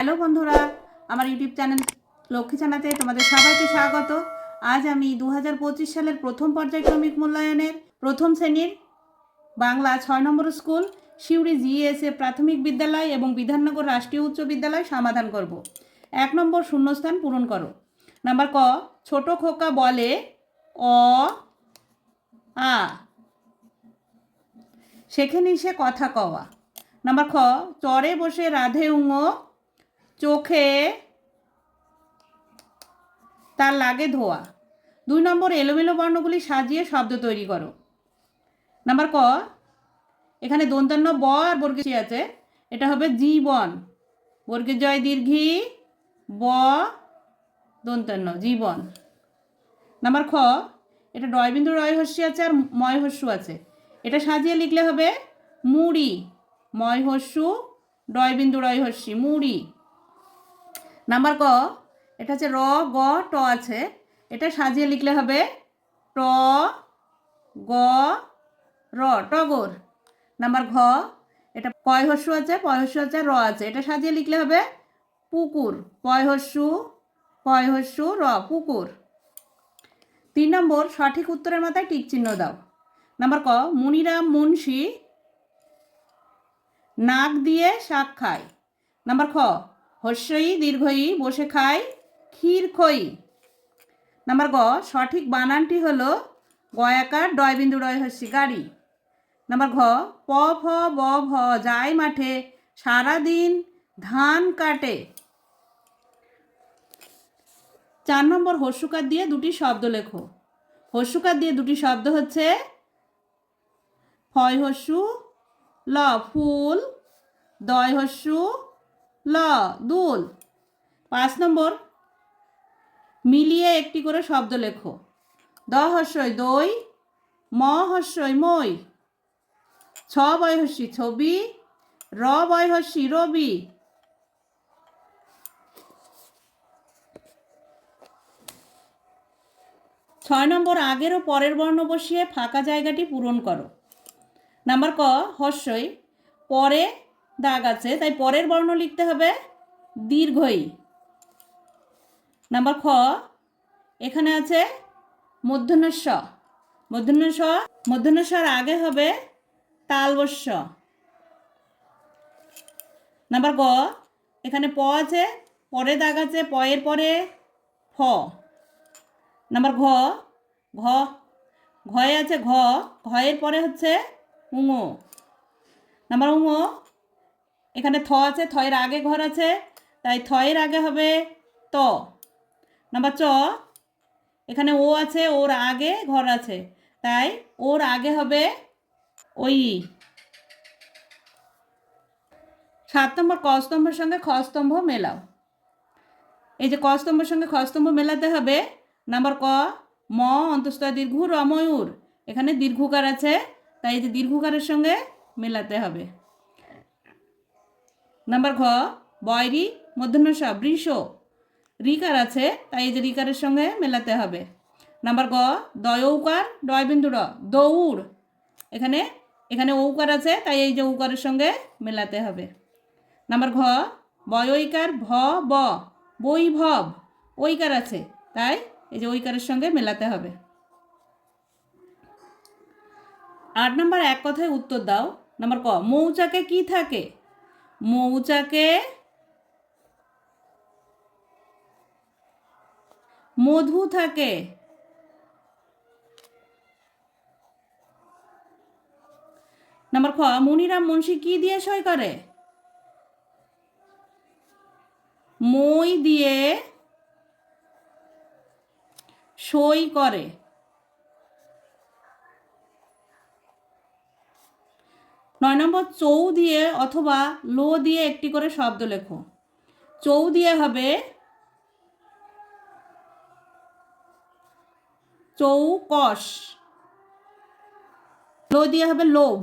Hello বন্ধুরা, আমার YouTube channel Lakshmi জানাতে তোমাদের সবাইকে স্বাগত। আজ আমি দু হাজার পঁচিশ সালের প্রথম পর্যায়ক্রমিক মূল্যায়নের প্রথম শ্রেণির বাংলা ছয় নম্বর স্কুল, সিউড়ি জিএসএ প্রাথমিক বিদ্যালয় এবং বিধাননগর রাষ্ট্রীয় উচ্চ বিদ্যালয় সমাধান করব। এক নম্বর শূন্যস্থান পূরণ করো। নাম্বার ক, ছোট খোকা বলে অ, আ। সেখানে সে কথা কওয়া। নাম্বার খ, চরে বসে রাধে উঙো চোখে তার লাগে ধোয়া। দুই নম্বর, এলোমেলো বর্ণগুলি সাজিয়ে শব্দ তৈরি করো। নাম্বার ক, এখানে দন্তান্ন ব আর বর্গের সি আছে। এটা হবে জীবন। বর্গের জয় দীর্ঘি, ব দন্তান্ন, জীবন। নাম্বার খ, এটা ডয়বিন্দু রয় আছে আর ময় আছে। এটা সাজিয়ে লিখলে হবে মুড়ি। ময় ডয়বিন্দু রয় মুড়ি। নাম্বার ক এটা হচ্ছে র, গ, ট আছে। এটা সাজিয়ে লিখলে হবে ট, গ, র টগর নাম্বার ঘ, এটা পয় হস্যু আছে পয় হস্যু আছে র আছে। এটা সাজিয়ে লিখলে হবে পুকুর পয় হস্যু পয় হস্যু র, পুকুর। তিন নম্বর, সঠিক উত্তরের মাথায় টিক চিহ্ন দাও। নাম্বার ক মুনিরাম মুন্সি নাক দিয়ে শাক খায়। নাম্বার খ হস্যই দীর্ঘই, বসে খায় ক্ষীর খই। নাম্বার গ, সঠিক বানানটি হলো গয়াকার ডয়বিন্দু রয় হস্যি গাড়ি। নাম্বার ঘ, প, ফ, ব, ভ, যায় মাঠে, সারাদিন ধান কাটে। চার নম্বর হস্যুকার দিয়ে দুটি শব্দ লেখো। হস্যুকার দিয়ে দুটি শব্দ হচ্ছে ফয় হস্যু, ল, ফুল, দয় হস্যু ল, দুল। পাঁচ নম্বর। মিলিয়ে একটি করে শব্দ লেখো। দ হস্যই দই, ম হস্যই মই। ছ বয়হস্যি ছবি, র বয়হস্যি রবি। ছয় নম্বর, আগের ও পরের বর্ণ বসিয়ে ফাঁকা জায়গাটি পূরণ করো। নাম্বার ক, হস্যই। পরে দাগ আছে, তাই পরের বর্ণ লিখতে হবে দীর্ঘই। নাম্বার খ, এখানে আছে মধ্যনস্ব মধ্যনস্ব মধ্যনস্বর আগে হবে তালবস্য। নাম্বার গ, এখানে প আছে, পরে দাগ আছে, পয়ের পরে ফ। নাম্বার ঘ ঘ, ঘয়ে আছে ঘ, ঘয়ের পরে হচ্ছে উঙো। নাম্বার উঙো এখানে থ আছে, থয়ের আগে ঘর আছে, তাই থয়ের আগে হবে ত। নাম্বার চ, এখানে ও আছে, ওর আগে ঘর আছে, তাই ওর আগে হবে ওই সাত নম্বর ক স্তম্ভের সঙ্গে খ স্তম্ভ মেলাও। এই যে ক স্তম্ভের সঙ্গে খ স্তম্ভ মেলাতে হবে, নাম্বার ক, ম অন্তস্তয় দীর্ঘ র ময়ূর এখানে দীর্ঘকার আছে, তাই এই যে দীর্ঘকারের সঙ্গে মেলাতে হবে। নাম্বার ঘ বয়রি মধ্যনসা বৃষ। রিকার আছে, তাই এই যে রিকারের সঙ্গে মেলাতে হবে। নাম্বার গ দয়ৌকার ডয়বিন্দু ড দৌড়। এখানে এখানে ঔকার আছে, তাই এই যে ঔকারের সঙ্গে মেলাতে হবে। নাম্বার ঘ বয়ৈকার ভ, ব বৈভব ঐকার আছে, তাই এই যে ঐকারের সঙ্গে মেলাতে হবে। আট নাম্বার এক কথায় উত্তর দাও। নাম্বার ক, মৌচাকে কি থাকে? মৌচাকে মধু থাকে নাম্বার খ মনিরাম মুন্সি কি দিয়ে সই করে? মই দিয়ে সই করে। নয় নম্বর, চৌ দিয়ে অথবা লো দিয়ে একটি করে শব্দ লেখো। চৌ দিয়ে হবে চৌ চৌকস। লো দিয়ে হবে লোভ।